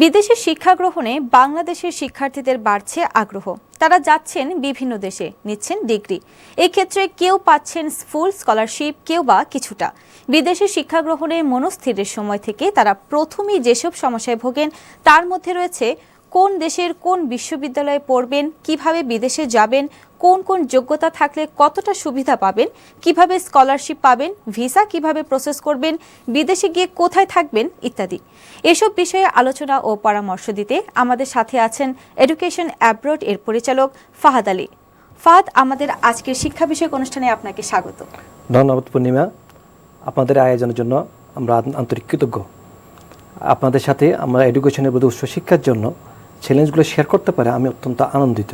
বিদেশে শিক্ষা গ্রহণে বাংলাদেশের শিক্ষার্থীদের বাড়ছে আগ্রহ। তারা যাচ্ছেন বিভিন্ন দেশে, নিচ্ছেন ডিগ্রি। এই ক্ষেত্রে কেউ পাচ্ছেন ফুল স্কলারশিপ, কেউ বা কিছুটা। বিদেশে শিক্ষা গ্রহণে মনস্থিরের সময় থেকে তারা প্রথমেই যেসব সমস্যায় ভোগেন, তার মধ্যে রয়েছে কোন দেশের কোন বিশ্ববিদ্যালয়ে পড়বেন, কীভাবে বিদেশে যাবেন, কোন কোন যোগ্যতা থাকলে কতটা সুবিধা পাবেন, কীভাবে স্কলারশিপ পাবেন, ভিসা কীভাবে প্রসেস করবেন, বিদেশে গিয়ে কোথায় থাকবেন ইত্যাদি। এসব বিষয়ে আলোচনা ও পরামর্শ দিতে আমাদের সাথে আছেন এডুকেশন অ্যাব্রড এর পরিচালক ফাহাদ আলী। ফাহাদ, আমাদের আজকের শিক্ষা বিষয়ক অনুষ্ঠানে আপনাকে স্বাগত। ধন্যবাদ পূর্ণিমা। আপনাদের আয়োজনের জন্য আমরা আন- আন্তরিক কৃতজ্ঞ। আপনাদের সাথে আমরা এডুকেশনের প্রতি উচ্চ শিক্ষার জন্য চ্যালেঞ্জগুলো শেয়ার করতে পারে আমি অত্যন্ত আনন্দিত।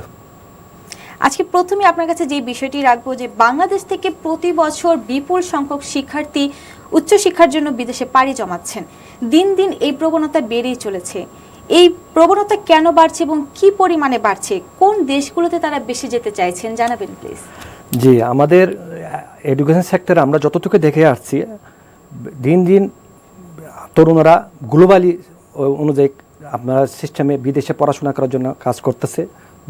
আজকে প্রথমে আপনার কাছে যে বিষয়টি রাখব যে বাংলাদেশ থেকে প্রতি বছর বিপুল সংখ্যক শিক্ষার্থী উচ্চশিক্ষার জন্য বিদেশে পাড়ি জমাচ্ছেন। দিন দিন এই প্রবণতা বেড়েই চলেছে। এই প্রবণতা কেন বাড়ছে এবং কি পরিমাণে বাড়ছে? কোন দেশগুলোতে তারা বেশি যেতে চাইছেন? জানাবেন প্লিজ জি আমাদের এডুকেশন সেক্টরে আমরা যতটুকু দেখে আসছি দিন দিন তরুণরা গ্লোবালি অনুযায়ী আপনারা সিস্টেমে বিদেশে পড়াশোনা করার জন্য কাজ করতেছে।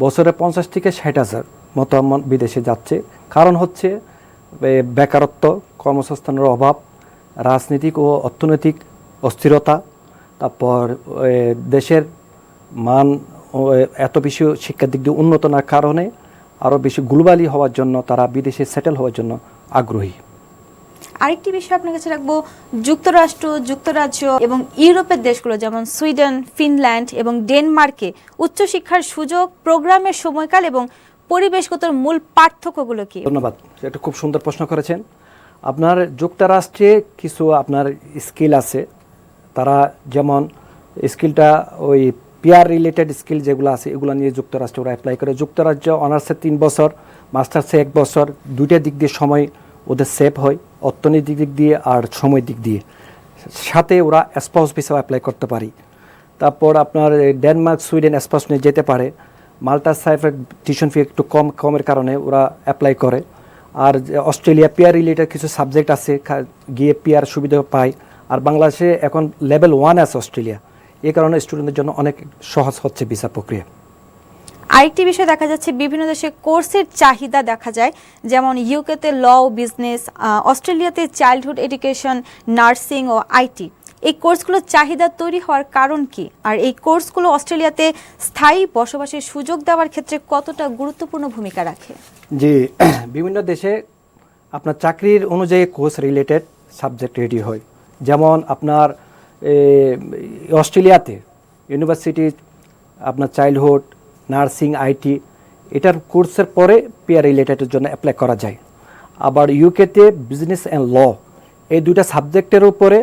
বছরে পঞ্চাশ থেকে ষাট হাজার মতো বিদেশে যাচ্ছে। কারণ হচ্ছে বেকারত্ব, কর্মসংস্থানের অভাব, রাজনৈতিক ও অর্থনৈতিক অস্থিরতা, তারপর দেশের মান এত বেশি শিক্ষার দিক দিয়ে উন্নত না কারণে আরও বেশি গ্লোবালি হওয়ার জন্য, তারা বিদেশে সেটেল হওয়ার জন্য আগ্রহী। আরেকটি বিষয় আপনার কাছে রাখব, যুক্তরাষ্ট্র, যুক্তরাজ্য এবং ইউরোপের দেশগুলো, যেমন সুইডেন, ফিনল্যান্ড এবং ডেনমার্কে উচ্চশিক্ষার সুযোগ, প্রোগ্রামের সময়কাল এবং পরিবেশগত মূল পার্থক্যগুলো কি? ধন্যবাদ, এটা খুব সুন্দর প্রশ্ন করেছেন। আপনার যুক্তরাষ্ট্রে কিছু আপনার স্কিল আছে, তারা যেমন স্কিলটা ওই পিয়ার রিলেটেড স্কিল যেগুলো আছে, এগুলো নিয়ে যুক্তরাষ্ট্রে ওরা অ্যাপ্লাই করে। যুক্তরাজ্য অনার্সে তিন বছর, মাস্টার্সে এক বছর, দুইটা দিক দিয়ে সময় ওদের সেভ হয়, অর্থনৈতিক দিক দিয়ে আর সময় দিক দিয়ে। সাথে ওরা স্পাউস ভিসাও অ্যাপ্লাই করতে পারি। তারপর আপনার ডেনমার্ক সুইডেন স্পাউস নিয়ে যেতে পারে। মাল্টা সাইফের টিউশন ফি একটু কম, কমের কারণে ওরা অ্যাপ্লাই করে। আর অস্ট্রেলিয়া পিয়ার রিলেটেড কিছু সাবজেক্ট আছে গিয়ে পিয়ার সুবিধা পায়। আর বাংলাদেশে এখন লেভেল ওয়ান আছে অস্ট্রেলিয়া। এই কারণে স্টুডেন্টদের জন্য অনেক সহজ হচ্ছে ভিসা প্রক্রিয়া। আরেকটি বিষয় দেখা যাচ্ছে, বিভিন্ন দেশে কোর্সের চাহিদা দেখা যায়। যেমন ইউকেতে ল বিজনেস অস্ট্রেলিয়াতে চাইল্ডহুড এডুকেশন নার্সিং ও আইটি এই কোর্সগুলোর চাহিদা তৈরি হওয়ার কারণ কি? আর এই কোর্সগুলো অস্ট্রেলিয়াতে স্থায়ী বসবাসের সুযোগ দেওয়ার ক্ষেত্রে কতটা গুরুত্বপূর্ণ ভূমিকা রাখে? যে বিভিন্ন দেশে আপনার চাকরির অনুযায়ী কোর্স রিলেটেড সাবজেক্ট রেডি হয়। যেমন আপনার অস্ট্রেলিয়াতে ইউনিভার্সিটি আপনার চাইল্ডহুড নার্সিং, আইটি এটার কোর্সের পরে পেয়ার রিলেটেডের জন্য অ্যাপ্লাই করা যায়। আবার ইউকেতে বিজনেস অ্যান্ড ল এই দুইটা সাবজেক্টের উপরে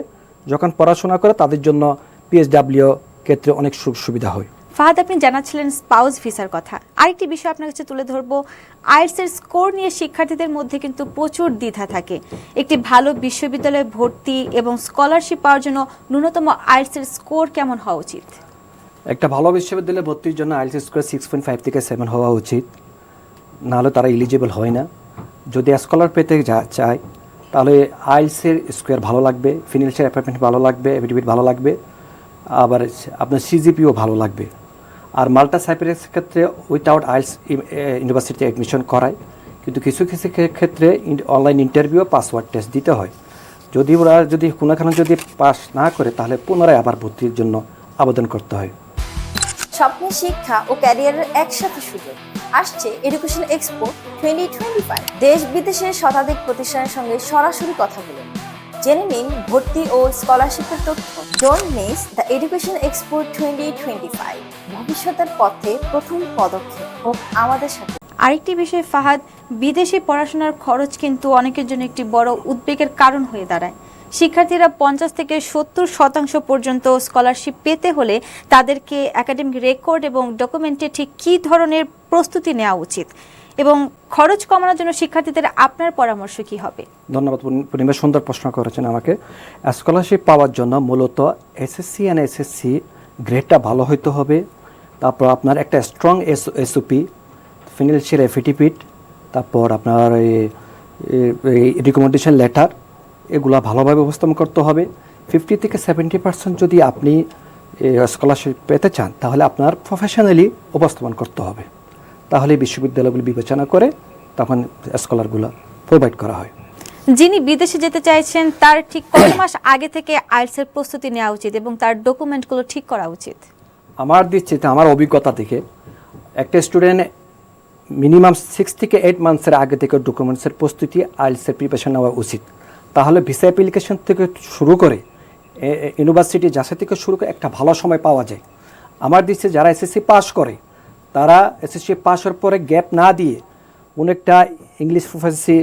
যখন পড়াশোনা করে তাদের জন্য পিএসডাব্লিউ ক্ষেত্রে অনেক সুখ সুবিধা হয়। ফাহাদ, আপনি জানাচ্ছিলেন স্পাউস ভিসার কথা। আরেকটি বিষয় আপনার কাছে তুলে ধরবো। আইএলস এর স্কোর নিয়ে শিক্ষার্থীদের মধ্যে কিন্তু প্রচুর দ্বিধা থাকে। একটি ভালো বিশ্ববিদ্যালয়ে ভর্তি এবং স্কলারশিপ পাওয়ার জন্য ন্যূনতম আইএলস এর স্কোর কেমন হওয়া উচিত? একটা ভালো বিশ্ববিদ্যালয়ে ভর্তির জন্য IELTS score six point five থেকে সেভেন হওয়া উচিত। নাহলে তারা এলিজিবল হয় না। যদি স্কলার পেতে যা, চায়, তাহলে আইএলসের স্কোয়ার ভালো লাগবে ফিনান্সিয়াল অ্যাপার্টমেন্ট ভালো লাগবে এফিডেভিট ভালো লাগবে, আবার আপনার সিজিপিও ভালো লাগবে। আর মাল্টা সাইপ্রাসের ক্ষেত্রে উইথাউট আইএলস ইউনিভার্সিটিতে অ্যাডমিশন করায়, কিন্তু কিছু কিছু ক্ষেত্রে অনলাইন ইন্টারভিউ পাসওয়ার্ড টেস্ট দিতে হয়। যদি ওরা যদি কোনোখানে যদি পাস না করে, তাহলে পুনরায় আবার ভর্তির জন্য আবেদন করতে হয়। স্বপ্নের শিক্ষা ও ক্যারিয়ারের একসাথে সুযোগ। আসছে education expo twenty twenty five দেশ বিদেশের শতাধিক প্রতিষ্ঠানের সঙ্গে সরাসরি কথা বলুন। জেনে নিন ভর্তি ও স্কলারশিপের তথ্য। Don't miss the education expo twenty twenty five ভবিষ্যতের পথে প্রথম পদক্ষেপ হোক আমাদের সাথে। আরেকটি বিষয়, ফাহাদ, বিদেশে পড়াশোনার খরচ কিন্তু অনেকের জন্য একটি বড় উদ্বেগের কারণ হয়ে দাঁড়ায়। শিক্ষার্থীরা পঞ্চাশ থেকে সত্তর শতাংশ পর্যন্ত স্কলারশিপ পেতে হলে তাদেরকে একাডেমিক রেকর্ড এবং ডকুমেন্টে ঠিক কী ধরনের প্রস্তুতি নেওয়া উচিত? এবং খরচ কমানোর জন্য শিক্ষার্থীদের আপনার পরামর্শ কি হবে? ধন্যবাদ পূর্ণিমা সুন্দর প্রশ্ন করেছেন আমাকে। স্কলারশিপ পাওয়ার জন্য মূলত এসএসসি অ্যান্ড এসএসসি গ্রেডটা ভালো হইতে হবে। তারপর আপনার একটা strong S SOP financial affidavit তারপর আপনার এই রিকমেন্ডেশন লেটার এগুলা ভালোভাবে উপস্থাপন করতে হবে। ফিফটি থেকে সেভেন্টি পার্সেন্ট যদি আপনি স্কলারশিপ পেতে চান তাহলে আপনার প্রফেশনালি উপস্থাপন করতে হবে। তাহলে বিশ্ববিদ্যালয়গুলি বিবেচনা করে তখন স্কলারগুলো প্রোভাইড করা হয়। যিনি বিদেশে যেতে চাইছেন তার ঠিক কত মাস আগে থেকে আইএলসের প্রস্তুতি নেওয়া উচিত এবং তার ডকুমেন্টগুলো ঠিক করা উচিত? আমার দৃষ্টিতে আমার অভিজ্ঞতা থেকে একটা স্টুডেন্ট মিনিমাম সিক্স থেকে এইট মান্থসের আগে থেকে ডকুমেন্টসের প্রস্তুতি আইএলসের প্রিপারেশন নেওয়া উচিত। তাহলে ভিসা অ্যাপ্লিকেশন থেকে শুরু করে ইউনিভার্সিটি যাচাই থেকে শুরু করে একটা ভালো সময় পাওয়া যায়। আমার দৃষ্টিতে যারা এসএসসি পাস করে, তারা এসএসসি পাস হওয়ার পরে গ্যাপ না দিয়ে অনেকটা English proficiency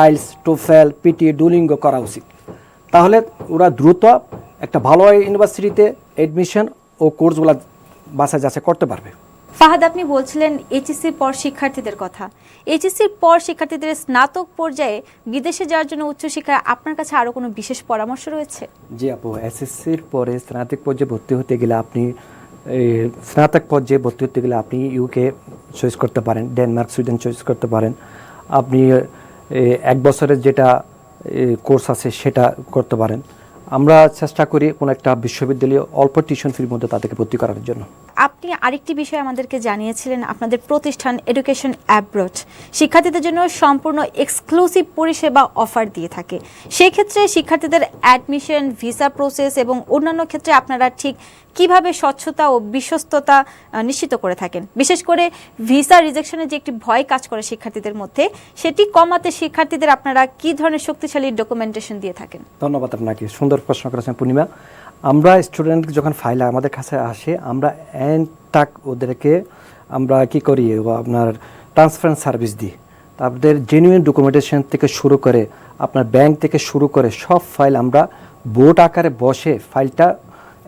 IELTS TOEFL PTE Duolingo করা উচিত। তাহলে ওরা দ্রুত একটা ভালো ইউনিভার্সিটিতে অ্যাডমিশন ও কোর্সগুলো বাসা যাচাই করতে পারবে। ফাহাদ, আপনি বলছিলেন এইচএসসির পর শিক্ষার্থীদের কথা। এইচএসসির পর শিক্ষার্থীদের স্নাতক পর্যায়ে বিদেশে যাওয়ার জন্য উচ্চশিক্ষায় আপনার কাছে আরও কোনো বিশেষ পরামর্শ রয়েছে? জি আপু এসএসসির পরে স্নাতক পর্যায়ে ভর্তি হতে গেলে আপনি স্নাতক পর্যায়ে ভর্তি হতে গেলে আপনি ইউকে চয়েস করতে পারেন ডেনমার্ক সুইডেন চয়েস করতে পারেন। আপনি এক বছরের যেটা কোর্স আছে সেটা করতে পারেন। আমরা চেষ্টা করি কোনো একটা বিশ্ববিদ্যালয়ে অল্প টিউশন ফির মধ্যে তাদেরকে ভর্তি করার জন্য। আপনি আরেকটি বিষয় আমাদেরকে জানিয়েছিলেন, আপনাদের প্রতিষ্ঠান এডুকেশন অ্যাব্রোড শিক্ষার্থীদের জন্য সম্পূর্ণ এক্সক্লুসিভ পরিষেবা অফার দিয়ে থাকে। সেই ক্ষেত্রে শিক্ষার্থীদের অ্যাডমিশন ভিসা প্রসেস এবং অন্যান্য ক্ষেত্রে আপনারা ঠিক কীভাবে স্বচ্ছতা ও বিশ্বস্ততা নিশ্চিত করে থাকেন। বিশেষ করে ভিসা রিজেকশনের যে একটি ভয় কাজ করে শিক্ষার্থীদের মধ্যে, সেটি কমাতে শিক্ষার্থীদের আপনারা কি ধরনের শক্তিশালী ডকুমেন্টেশন দিয়ে থাকেন? ধন্যবাদ আপনাকে। সুন্দর প্রশ্ন করেছেন পূর্ণিমা। আমরা স্টুডেন্ট যখন ফাইল আমাদের কাছে আসে, আমরা তাক ওদেরকে আমরা কি করি আপনার ট্রান্সফারেন্স সার্ভিস দিই। তাদের জেনুইন ডকুমেন্টেশন থেকে শুরু করে, আপনার ব্যাংক থেকে শুরু করে সব ফাইল আমরা বোর্ড আকারে বসে ফাইলটা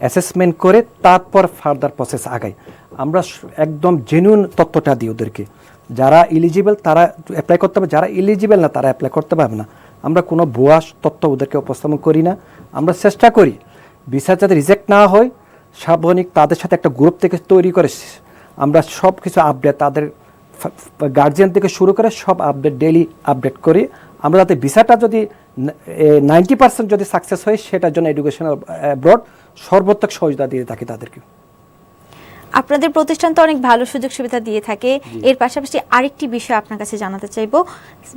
অ্যাসেসমেন্ট করে তারপর ফার্দার প্রসেস আগাই। আমরা একদম জেনুইন তথ্যটা দিই ওদেরকে। যারা ইলিজিবল তারা অ্যাপ্লাই করতে পারবে, যারা ইলিজিবল না তারা অ্যাপ্লাই করতে পারবে না। আমরা কোনো ভুয়া তথ্য ওদেরকে উপস্থাপন করি না। আমরা চেষ্টা করি ভিসা যাতে রিজেক্ট না হয় সাবধানিক তাদের সাথে একটা গ্রুপ থেকে তৈরি করে আমরা সব কিছু আপডেট তাদের গার্জিয়ান থেকে শুরু করে সব আপডেট ডেলি আপডেট করি। আমরা যাতে ভিসাটা যদি নাইনটি পার্সেন্ট যদি সাকসেস হয়, সেটার জন্য এডুকেশনাল ব্রড সর্বোত্তক সহযোগিতা দিয়ে থাকি তাদেরকে। আপনাদের প্রতিষ্ঠান তো অনেক ভালো সুযোগ সুবিধা দিয়ে থাকে। এর পাশাপাশি আরেকটি বিষয় আপনার কাছে জানাতে চাইব।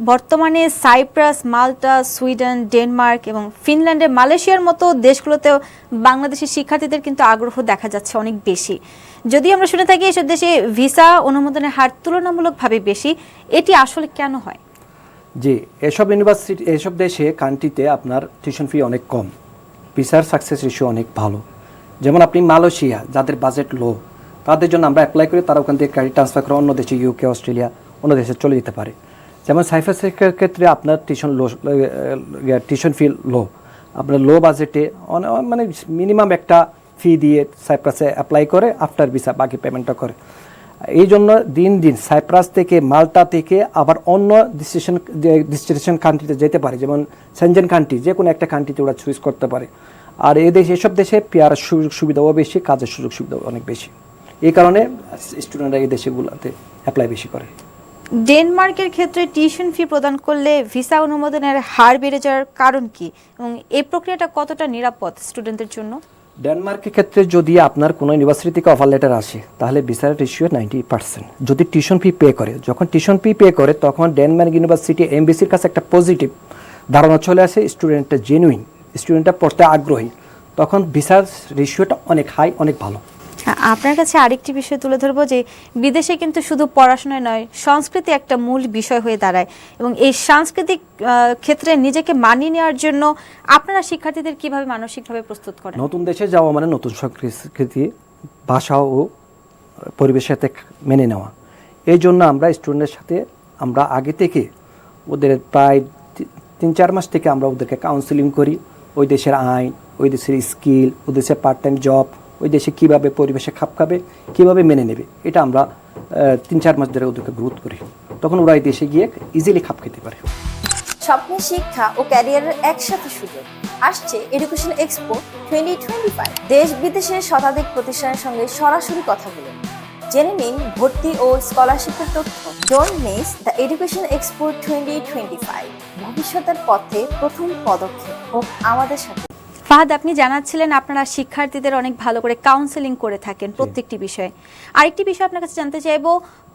বর্তমানে সাইপ্রাস মাল্টা সুইডেন ডেনমার্ক এবং ফিনল্যান্ডের মালয়েশিয়ার মতো দেশগুলোতেও বাংলাদেশের শিক্ষার্থীদের কিন্তু আগ্রহ দেখা যাচ্ছে অনেক বেশি। যদি আমরা শুনে থাকি এসব দেশে ভিসা অনুমোদনের হার তুলনামূলকভাবে বেশি এটি আসলে কেন হয়? জি এসব ইউনিভার্সিটি এসব দেশে কান্ট্রিতে আপনার টিউশন ফি অনেক কম। ভিসার সাকসেস রেশিও অনেক ভালো। যেমন আপনি মালয়েশিয়া যাদের বাজেট লো তাদের জন্য আমরা অ্যাপ্লাই করি, তারা ওখান থেকে গাড়ি ট্রান্সফার করে অন্য দেশে ইউকে অস্ট্রেলিয়া অন্য দেশে চলে যেতে পারে। যেমন সাইফাসের ক্ষেত্রে আপনার টিউশন লো টিউশন ফি লো আপনার লো বাজেটে মানে মিনিমাম একটা ফি দিয়ে সাইপ্রাসে অ্যাপ্লাই করে আফটার ভিসা বাকি পেমেন্টটা করে। এই জন্য দিন দিন সাইপ্রাস থেকে মাল্টা থেকে আবার অন্য ডিস্টিনেশন ডিস্টিনেশন কান্ট্রিতে যেতে পারে, যেমন সেনজেন কান্ট্রি যে কোনো একটা কান্ট্রিতে ওরা চুজ করতে পারে। আর এই দেশে, এসব দেশে পেয়ার সুযোগ সুবিধাও বেশি, কাজের সুযোগ সুবিধাও অনেক বেশি। এই কারণে স্টুডেন্টরা এই দেশগুলোতে অ্যাপ্লাই বেশি করে। ডেনমার্কের ক্ষেত্রে টিউশন ফি প্রদান করলে ভিসা অনুমোদনের হার বেড়ে যাওয়ার কারণ কি? এবং এই প্রক্রিয়াটা কতটা নিরাপদ স্টুডেন্টদের জন্য? ডেনমার্কের ক্ষেত্রে যদি আপনার কোনো ইউনিভার্সিটি থেকে অফার লেটার আসে তাহলে ভিসার রেশিও নাইনটি পার্সেন্ট যদি টিউশন ফি পে করে যখন টিউশন ফি পে করে তখন ডেনমার্ক ইউনিভার্সিটি এমবিসির কাছে একটা পজিটিভ ধারণা চলে আসে স্টুডেন্টটা জেনুইন স্টুডেন্টটা পড়তে আগ্রহী তখন ভিসার রেশিওটা অনেক হাই অনেক ভালো। আপনার কাছে আরেকটি বিষয় তুলে ধরবো যে বিদেশে কিন্তু শুধু পড়াশোনায় নয়, সংস্কৃতি একটা মূল বিষয় হয়ে দাঁড়ায়। এবং এই সাংস্কৃতিক ক্ষেত্রে নিজেকে মানিয়ে নেওয়ার জন্য আপনারা শিক্ষার্থীদের কীভাবে মানসিকভাবে প্রস্তুত করেন? নতুন দেশে যাওয়া মানে নতুন সংস্কৃতি, ভাষা ও পরিবেশের সাথে মেনে নেওয়া। এই জন্য আমরা স্টুডেন্টের সাথে আমরা আগে থেকে ওদের প্রায় তিন চার মাস থেকে আমরা ওদেরকে কাউন্সিলিং করি। ওই দেশের আইন, ওই দেশের স্কিল ওই দেশের পার্ট টাইম জব ওই দেশে কীভাবে পরিবেশে খাপ খাবে, কীভাবে মেনে নেবে, এটা আমরা তিন চার মাস ধরে ওদেরকে গ্রোথ করি। তখন ওরা এই দেশে গিয়ে ইজিলি খাপ খেতে পারে। স্বপ্নের শিক্ষা ও ক্যারিয়ারের একসাথে সুযোগ। আসছে education expo twenty twenty five দেশ বিদেশের শতাধিক প্রতিষ্ঠানের সঙ্গে সরাসরি কথা বলুন। জেনে নিন ভর্তি ও স্কলারশিপের তথ্য। Don't miss the education expo twenty twenty five ভবিষ্যতের পথে প্রথম পদক্ষেপ হোক আমাদের সাথে। ফাহাদ আপনি জানাচ্ছিলেন আপনারা শিক্ষার্থীদের অনেক ভালো করে কাউন্সেলিং করে থাকেন প্রত্যেকটি বিষয়ে। আরেকটি বিষয় আপনার কাছে জানতে চাইব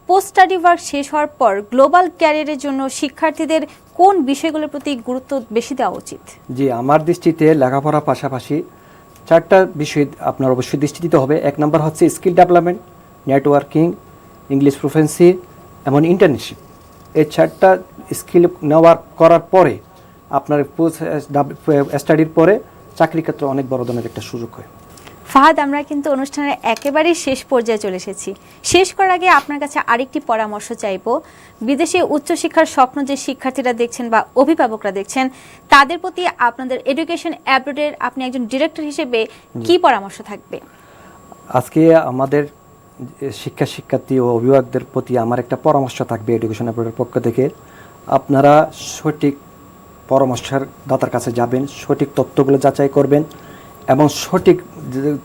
পোস্ট স্টাডি ওয়ার্ক শেষ হওয়ার পর গ্লোবাল ক্যারিয়ারের জন্য শিক্ষার্থীদের কোন বিষয়গুলোর প্রতি গুরুত্ব বেশি দেওয়া উচিত? জি আমার দৃষ্টিতে লেখাপড়ার পাশাপাশি চারটা বিষয় আপনার অবশ্যই দৃষ্টি দিতে হবে। এক নম্বর হচ্ছে skill development networking English proficiency এবং ইন্টার্নশিপ এই চারটা স্কিল নেওয়ার করার পরে আপনার পোস্ট স্টাডির পরে চাকরি ক্ষেত্রে অনেক বড় ধরনের একটা সুযোগ হয়। ফাহাদ আমরা কিন্তু অনুষ্ঠানের একেবারেই শেষ পর্যায়ে চলে এসেছি। শেষ করার আগে আপনার কাছে আরেকটি পরামর্শ চাইব। বিদেশে উচ্চশিক্ষার স্বপ্ন যে শিক্ষার্থীরা দেখছেন বা অভিভাবকরা দেখছেন তাদের প্রতি আপনাদের এডুকেশন অ্যাব্রোডের আপনি একজন ডিরেক্টর হিসেবে কি পরামর্শ থাকবে? আজকে আমাদের শিক্ষা শিক্ষার্থী ও অভিভাবকদের প্রতি আমার একটা পরামর্শ থাকবে এডুকেশন বোর্ডের পক্ষ থেকে। আপনারা সঠিক পরামর্শের দাতার কাছে যাবেন, সঠিক তথ্যগুলো যাচাই করবেন এবং সঠিক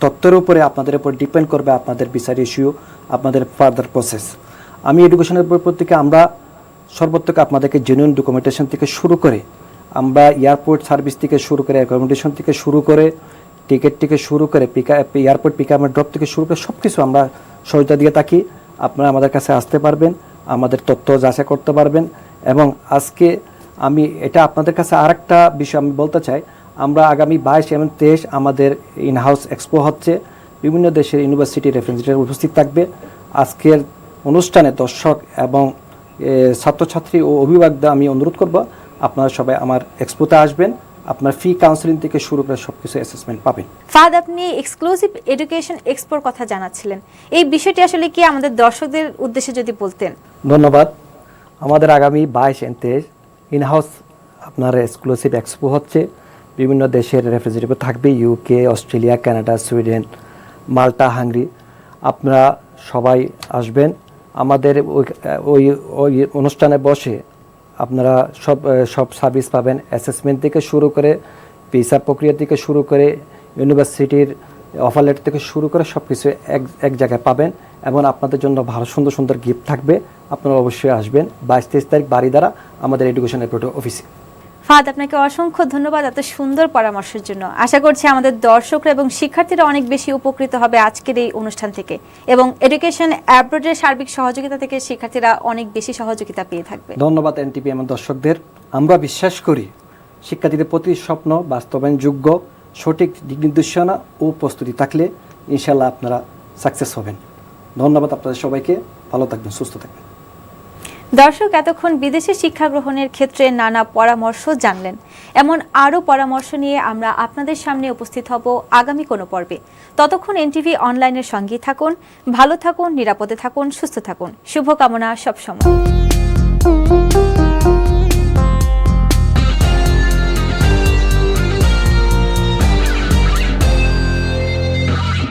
তথ্যের উপরে আপনাদের উপর ডিপেন্ড করবে আপনাদের বিচার ইস্যু আপনাদের ফার্দার প্রসেস আমি এডুকেশনের উপর থেকে আমরা সর্বত্র আপনাদেরকে জেনুইন ডকুমেন্টেশন থেকে শুরু করে, আমরা এয়ারপোর্ট সার্ভিস থেকে শুরু করে অ্যাকোমোডেশন থেকে শুরু করে টিকিট থেকে শুরু করে pick airport pick up drop থেকে শুরু করে সব কিছু আমরা সহায়তা দিয়ে থাকি। আপনারা আমাদের কাছে আসতে পারবেন, আমাদের তথ্য যাচাই করতে পারবেন এবং আজকে আমি এটা আপনাদের কাছে আরেকটা বিষয় আমি বলতে চাই। আমরা আগামী বাইশ এবং তেইশ আমাদের ইন হাউস এক্সপো হচ্ছে। বিভিন্ন দেশের ইউনিভার্সিটি রেপ্রেজেন্টেটিভ উপস্থিত থাকবে। আজকের অনুষ্ঠানে দর্শক এবং ছাত্রছাত্রী ও অভিভাবকদের আমি অনুরোধ করব আপনারা সবাই আমার এক্সপোতে আসবেন। আপনার ফ্রি কাউন্সিলিং থেকে শুরু করে সব কিছু অ্যাসেসমেন্ট পাবেন। ফাদ আপনি এক্সক্লুসিভ এডুকেশন এক্সপোর কথা জানাচ্ছিলেন। এই বিষয়টি আসলে কি আমাদের দর্শকদের উদ্দেশ্যে যদি বলতেন? ধন্যবাদ। আমাদের আগামী বাইশ এন্ড তেইশ ইনহাউস আপনার এক্সক্লুসিভ এক্সপো হচ্ছে। বিভিন্ন দেশের রেপ্রেজেন্টেটিভ থাকবে UK Australia Canada Sweden Malta Hungary আপনারা সবাই আসবেন। আমাদের ওই ওই ওই অনুষ্ঠানে বসে আপনারা সব সব সার্ভিস পাবেন। অ্যাসেসমেন্ট থেকে শুরু করে ভিসা প্রক্রিয়া থেকে শুরু করে ইউনিভার্সিটির অফার লেটার থেকে শুরু করে সব কিছু এক এক জায়গায় পাবেন এবং আপনাদের জন্য ভালো সুন্দর সুন্দর গিফট থাকবে। আপনারা অবশ্যই আসবেন। বাইশ তেইশ তারিখ বাড়ি দ্বারা আমাদের এডুকেশন অফিসে ফাদ আপনাকে অসংখ্য ধন্যবাদ এত সুন্দর পরামর্শের জন্য। আশা করছি আমাদের দর্শকরা এবং শিক্ষার্থীরা অনেক বেশি উপকৃত হবে আজকের এই অনুষ্ঠান থেকে। এবং এডুকেশন অ্যাব্রোডের সার্বিক সহযোগিতা থেকে শিক্ষার্থীরা অনেক বেশি সহযোগিতা পেয়ে থাকবে। ধন্যবাদ এনটিপি আমার দর্শকদের। আমরা বিশ্বাস করি শিক্ষার্থীদের প্রতি স্বপ্ন বাস্তবায়নযোগ্য। সঠিক দিক নির্দেশনা ও প্রস্তুতি থাকলে ইনশাল্লাহ আপনারা সাকসেস হবেন। ধন্যবাদ আপনাদের সবাইকে। ভালো থাকবেন, সুস্থ থাকবেন। দর্শক, এতক্ষণ বিদেশে শিক্ষা গ্রহণের ক্ষেত্রে নানা পরামর্শ জানলেন। এমন আরও পরামর্শ নিয়ে আমরা আপনাদের সামনে উপস্থিত হব আগামী কোনো পর্বে। ততক্ষণ এনটিভি অনলাইনের সঙ্গেই থাকুন, ভালো থাকুন, নিরাপদে থাকুন, সুস্থ থাকুন। শুভকামনা সবসময়।